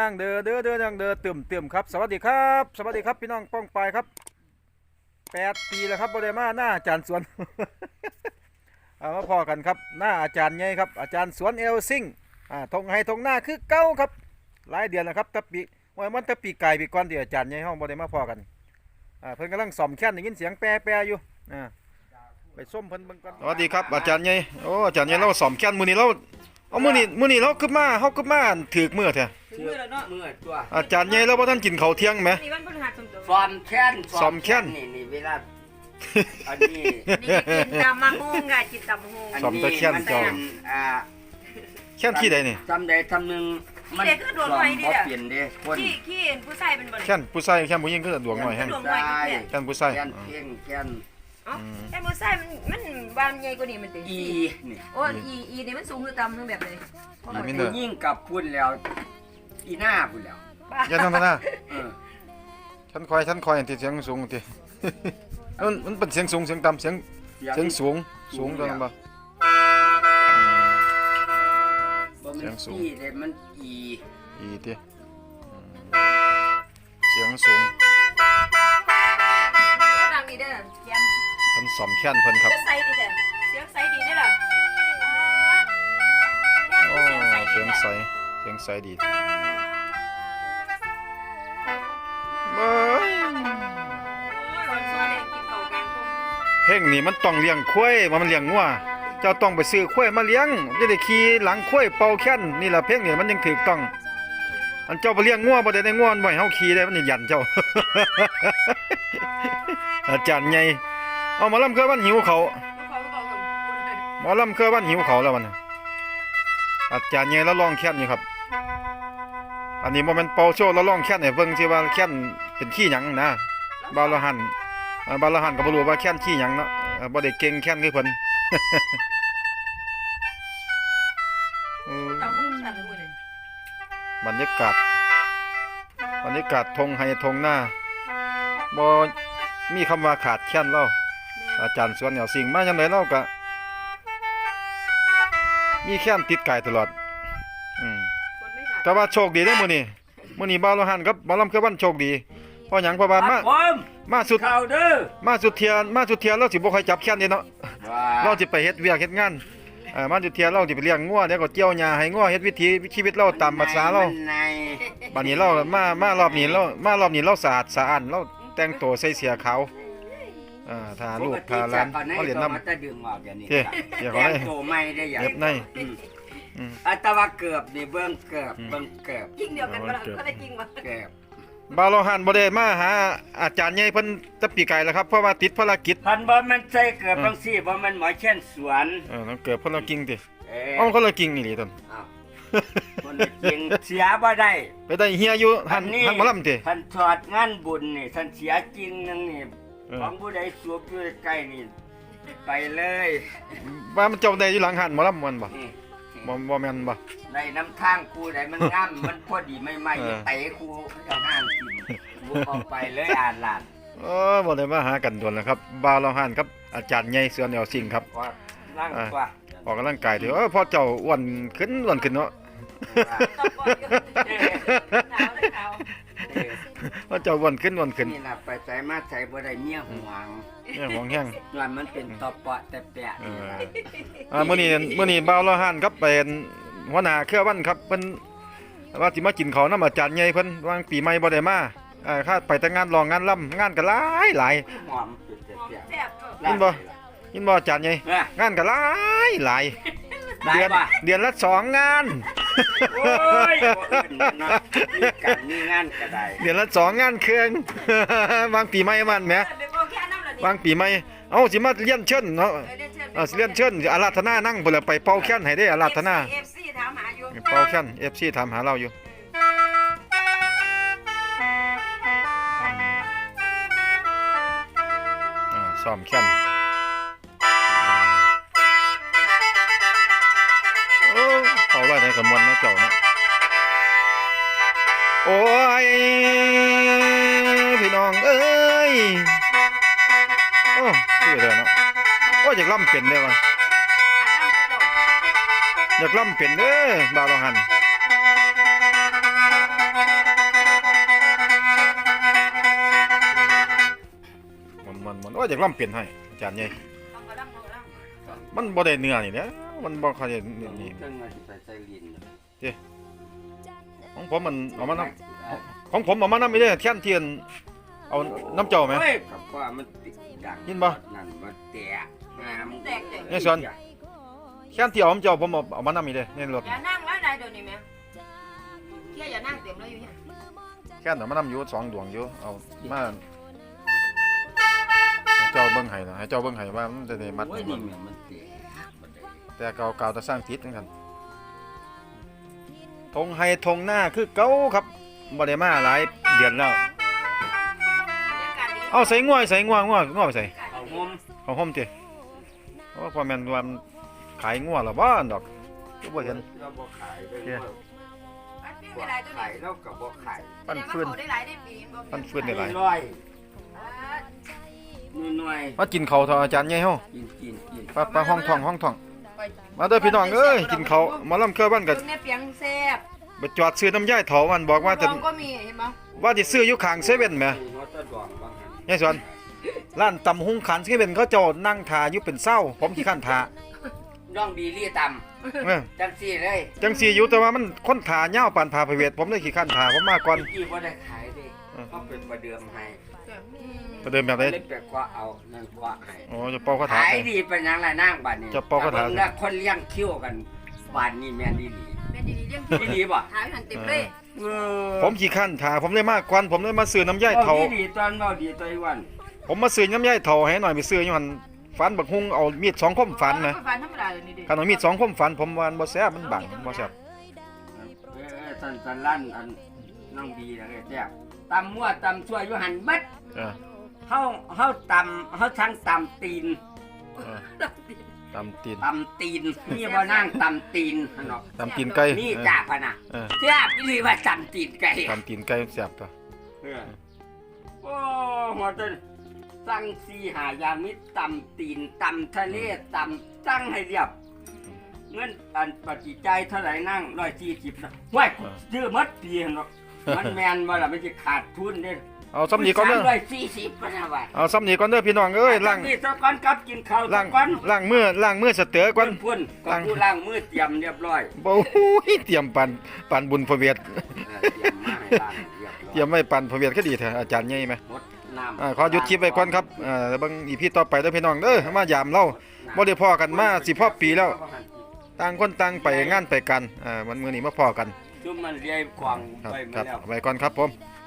นางเด้อเด้อเด้อนางเด้อเติมเติมครับ สวัสดีครับ สวัสดีครับพี่น้องป้องปายครับแปดปีแล้วครับบ่ได้มาหน้าอาจารย์สวนเอามาพอกันครับหน้าอาจารย์ใหญ่ครับ อาจารย์สวนเอลซิงอ่าทงไฮทงหน้าคือเก้าครับหลายเดือนแล้วครับตะปีว่ามันตะปีไก่ปีก่อนที่อาจารย์ใหญ่ห้องบ่ได้มาพอกันอ่าเพิ่นกำลังซ่อมแค้นได้ยินเสียงแปรแปรอยู่อ่าไปส้มเพิ่นเบิ่งก่อนสวัสดีครับอาจารย์ใหญ่โอ้อาจารย์ใหญ่เราซ่อมแค้นมือนี้เราเอามือนี้มือนี้เราขึ้นมาเฮาขึ้นมาถูกมื้อแท้ ถึงมือแล้วเนาะเมื่อตัวอาจารย์ใหญ่เราบ่ทันกินข้าวเที่ยงไหม นี่วันพฤหัสสมตัวฟอมแค้นซ้อมแค้น นี่นี่เวลา อันนี้ นี่กินตำมะฮุงค่ะกินตำมะฮุงอันซ้อมนี้ตะแค้นมันเจ้าเป็นอ่าแค้นที่ใดนี่ทำใดทำหนึ่งมันเด็กก็โดนไว้ดิบ่เด้อเปลี่ยนเด้คนขี้ขี้เห็นผู้ชายเป็นบ่แค้นผู้ชายแค้นผู้หญิงคือดวงหน่อยแฮงดวงน้อยขี้เกียจแค้นผู้ชายแค้นเพ่งแค้นเอ้าแต่ผู้ชายมันมันบานใหญ่กว่านี้มันติอีนี่โอ้อีอีนี่มันสูงหรือต่ำทั้งแบบเลยอีมินเด้ผู้ยิ่งกับพูดแล้ว อีหน้าพูดแล้วอย่าทำนะเออฉันคอยฉันคอยที่เสียงสูงติมันมันเป็นเสียงสูงเสียงต่ำเสียงเสียงสูงสูงตัวนั้นบ่บ่เสีมัยนงสูง อีเลยมันอีอีติอืมเสียงสูงก็ดังดีเด้อแยมเพิ่นซ่อมแค้นเพิ่นครับเสียงใสดีเด้อเสียงใสดีเด้อล่ะโอ้เสียงใสเสียงใสดี พลงนี้มันต้องเลี้ยงควายว่ามันเลี้ยงงัวเจ้าต้องไปซื้อควายมาเลี้ยงจะได้ขี่หลังควายเป่าแค้นนี่ล่ะเพลงนี้มันยังถูกต้องอันเจ้าไปเลี้ยงงัวบ่ได้ได้งัวมันบ่ให้เฮาขี่ได้มันยันเจ้า อาจารย์ใหญ่เอามาลำเครือวันหิวเขาวลูกเขาลูกเขาคนหมอลำเครือวันหิวเขาแล้วมันอาจารย์ใหญ่แล้วร้องแค้นอยู่ครับ อันนี้บ่แม่นเป่าโชว์แล้วร้องแค้นให้เบิ่งสิว่าแค้นเป็นขี้หยังนะบาลหันอ่า บาลหันก็บ่รู้ว่าแค้นขี้หยังเนาะบ่ได้เก่งแค้นคือเพิ่นเออตำมะฮุงตำมะฮุงเลยบรรยากาศบรรยากาศทงไฮทงหน้าบ่มีคำว่าขาดแค้นเล่าอาจารย์สวนเหนี่ยวสิ่งมาจังไดเล่าก็มีแค้นติดกายตลอดอืมคนไม่ขาดแต่ว่าโชคดีเด้อมื้อนี้มื้อนี้บาลหันกับบาวลำคือวันโชคดีเพราะหยังเพราะว่ามา ผม มาสุดข่าวเด้อมาสุดเทียนมาสุดเทียนเราสิบ่ค่อยจับแค้นเด้เนาะว่าเราสิไปเฮ็ดเวียกเฮ็ดงานเอ่อมาสุดเทียนเราสิไปเลี้ยงงัวเดี๋ยวก็เกี่ยวหญ้าให้งัวเฮ็ดวิถีชีวิตเราตามภาษาเรามันในบัดนี้เรามามารอบนี้เรามารอบนี้เราสะอาดสะอ้านเราแต่งตัวใส่เสื้อขาวอ่าถ้าลูกถ้าหลานปกติเขาเรียนจะนำมันจะดึงออกอย่างนี้เจ้เดี๋ยวเขาแต้ได้มโตไม่ได้อย่างเย็บในอืมอืมอัตว่าเกือบนี่เบื้องเกือบอืมเบื้องเกือบจริงเดียวกันบ่ล่ะก็ได้จริงบ่เกือบ บ่าวเราหันบ่ได้มาหาอาจารย์ใหญ่เพิ่นแตะปีไกลแล้วครับเพราะว่าติดภารกิจพันบ่มันใส่เกือบบางซี่บ่มันหมอเช่นสวนเออต้องเกิดเพราะเรากิ่งติเอ้ยเอ้าคนละกิ่งนี่ดิตนอ้าวคนละจริงเสียบ่ได้ไปได้เฮียอยู่หันอันนี้หันหมอลำติท่านถอดงานบุญนี่ท่านเสียจริงนึงนี่เออของผู้ใดสวบอยู่ใกล้นี่ไปเลยว่ามันเจ้าได้อยู่หลังหันหมอลำมันบ่นี่ บ่บ่แม่นบ่ในน้ำทางครูใดมันงามมันพอดีไม่ไม่เออเตะครูเขาห้างกินบุกออกไปเลยอ่านหลานเออบ่ได้มาหากันโดนแล้วครับบ่าวเราหันครับ อาจารย์ใหญ่เสือแนวสิ่งครับว่านั่งอ่ากว่าออกกำลังกายเถอะเออพอเจ้าอ้วนขึ้นอ้วนขึ้นเนาะ ต้องบ่อยู่หนาวเลยหนาวเออพอเจ้าอ้วนขึ้นอ้วนขึ้นนี่ล่ะไปใส่มาใส่บ่ได้เมียหวงเนี่ยหวงแห้งนวลมันเป็นตอปะแต่แปะเอนี่อล่ะอ่ามื้อนี้มื้อนี้บ่าวเราหันครับเป็นหัวหน้าเครือวันครับเพิ่นว่าสิมากินข้าวนำอาจารย์ใหญ่เพิ่นวางปีใหม่บ่ได้มาอ่าค่าไปแต่งานรองงานล่ำงานก็หลายหลาย หอมเป็นแต่หอมแปะแซ่บเออยินบ่ ยินบ่อาจารย์ใหญ่เอองานก็หลายหลาย ได้เดือนป่ะเดือนละสองงาน โอ้ยบ่อื่นเนาะมีกันมีงานก็ได้เดือนละสองงานเครื่อง วางปีใหม่มันแหมเดี๋ยวบ่แค่น้ำละนี่วางปีใหม่เอ้าสิมาเลี้ยนเชิญเนาะเออเรียนเชิญเอ่าสิเลี้ยนเชิญอาราธนานั่งพุ่นละไปเป่าแค้นให้ได้อาราธนา FC ถามหาอยู่เป่าแค้น FC ถามหาเราอยู่อ่าซ้อมแค้น โอ้ยพี่น้องเอ้ยโอ้ยเอเถอะนะโอ้อยากล่ำเป็นได้วะอยากล่ำเป็นเด้อบาวลหันมันมันมันโอ้อยากล่ำเป็นให้อาจารย์ใหญ่มันบ่ได้เนื้อนี่แหละมันบ่ค่อด้ครอย่างนี้เจ้ ผมมันเอามานํของผมเอามานํไม่ได้แท่นเทียน เอาน้ำเจ้าไหม เฮ้ยกับว่ามันติดดังยินบ่ นั่นมันแตกงามแตกเด็กนี่ส่วนแท่นที่เอาน้ำเจ้าผมเอาเอามานํอีเด้ในรถอย่านั่งแล้วนายเดี๋ยวนี้แม่เที่ยอย่านั่งเต็มเลยอยู่เนี่ยแค่นเอามานํอยู่สองดวงอยู่เอามาให้เจ้าเบิ่งให้นะให้เจ้าเบิ่งให้ว่ามันจะได้มัดโอ้ยนี่แม่มันแตกมันได้แต่เก่าเก่าแต่สร้างติดเหมือนกัน ทงไฮทงหน้าคือเก่าครับบ่ได้มาหลายเดือนแล้วเรื่องการดีเอาใส่ง่วใส่ง่วง่วง่วไปใส่เอาหมของผมติโอ้พอแม่นว่ามันขายง่วแล้วบ่อันดอกก็บ่เห็นเราบ่ขายเลยเจ้มันเปรี้ยวบ่ได้หลายตัวขานี้ยเราก็บ่ขายปั้นฟื้นได้หลายได้ปีบ่ปั้นฟื้นได้หลายร้อยอ่าหน่วยมากินข้าวเถอะอาจารย์ใหญ่เฮาๆกินกินกินไปไปห้องท่องห้องท่องไป มาเด้อพี่น้องเอ้ยกินข้าวหมาลำเครือบ้านก็ตรงนี้เปียงแซ่บไปจอดซื้อน้ำย่ายเถามันบอกว่าจะลองก็มีเห็นไหมว่าสิซื้ออยู่ข้างเซเว่นแหมหัวตะดองบางหันยายสวนร้านตำหุงขันเซเว่นเขาเจ้านั่งทาอยู่เป็นเศร้าผมขี้ข้านทาน้องดีลี่ต่เออำจังซี่เลยจังสีอยู่แต่ว่ามันคนถาเง่าวปานพาพเวทผมเลยขี้ข้านถาผมมาก่อนกี่บ่ได้ขาย เด้เออเขาเป็นประเดิมให้ประเดิมแบบไหนเล่นแปลกว่าเอานั่นกว่าให้โอ้จะเป่าคาถา ขายไปดีเป็นหยังล่ะนางบัดนี้จะเป่าคาถา แต่บิ่งแล้วคนเลี้ยงคิ้วกันบ้านนี้แม่นดีหลีเป็นดีๆเรื่องดีหลีบ่หายหันเต็มเลยเออผมขี้ข้านถาผมเลยมาก่อนผมเลยมาซื้อน้ำย่ายเถาดีหลีตอนเว้าดีตัวไอ้วันผมมาซื้อน้ำย่ายเถาให้หน่อยไปซื้ออยู่หันฟันบักฮุงเอามีดสองคมฟันนะฟันธรรมดาเลยนี่ดิคันเอามีดสองคมฟันผมว่ามันบ่แซ่บมันบังบ่แซ่บเออเออสันสันลั่นอันน้องดีแล้วก็แซ่บ ตำมั่วตำชั่วอยู่หันเบัดเออเฮาเฮาตำเฮาทั้งตำตีนเออตำตีนตำตีนนี่บ่นั่งตำตีนหั่นเนาะตำตีนไก่นี่เออจ่าพะนะเออแซ่บอีหลีว่าตำตีนไก่ตำตีนไก่แซ่บตัวเออโอ้หัวต้นสั่งสีหายางมิตรตำตีนตำทะเลตำตั้งให้เรียบ เงินอันปฏิใจายเท่าไหร่นั่งร้อยสี่สิบนะว้ายกูซื้อหมัดปีหั่นเนาะ มันแมนบ่ล่ะมันจะขาดทุนเด้เอาซ้ำนี้ก่อนเด้อร้อยสี่สิบปะนะว่าเอาซ้ำนี้ก่อนเด้อพี่น้องเอ้ยล้างนี่ตะก้อนกับกินข้าวล้าตะงก้อนล้างมือล้างมือสเตอก่อนพุ่นๆกับผู้ล้างมือเตรียมเรียบร้อยบ่ยเตรียมปันปันบุญพระเวทเออเตรียมมาให้ล้างเรียบร้อยเตรียมไว้ปันพระเวทก็ดีแท้อาจารย์ใหญ่ไหมหมดน้ำอ่าขอหยุดคลิปไว้ก่อนครับอ่าแล้วเบิ่งอีพีต่อไปเด้อพี่น้องเด้อมายามเราบ่ได้พ้อกันมาสิพอปีแล้วต่างคนต่างไปงานไปกันอ่าวันมื้อนี้มาพ้อกัน จุ่มมันเรียกกวางครับไปคมารับแล้วไว้ก่อนครับผม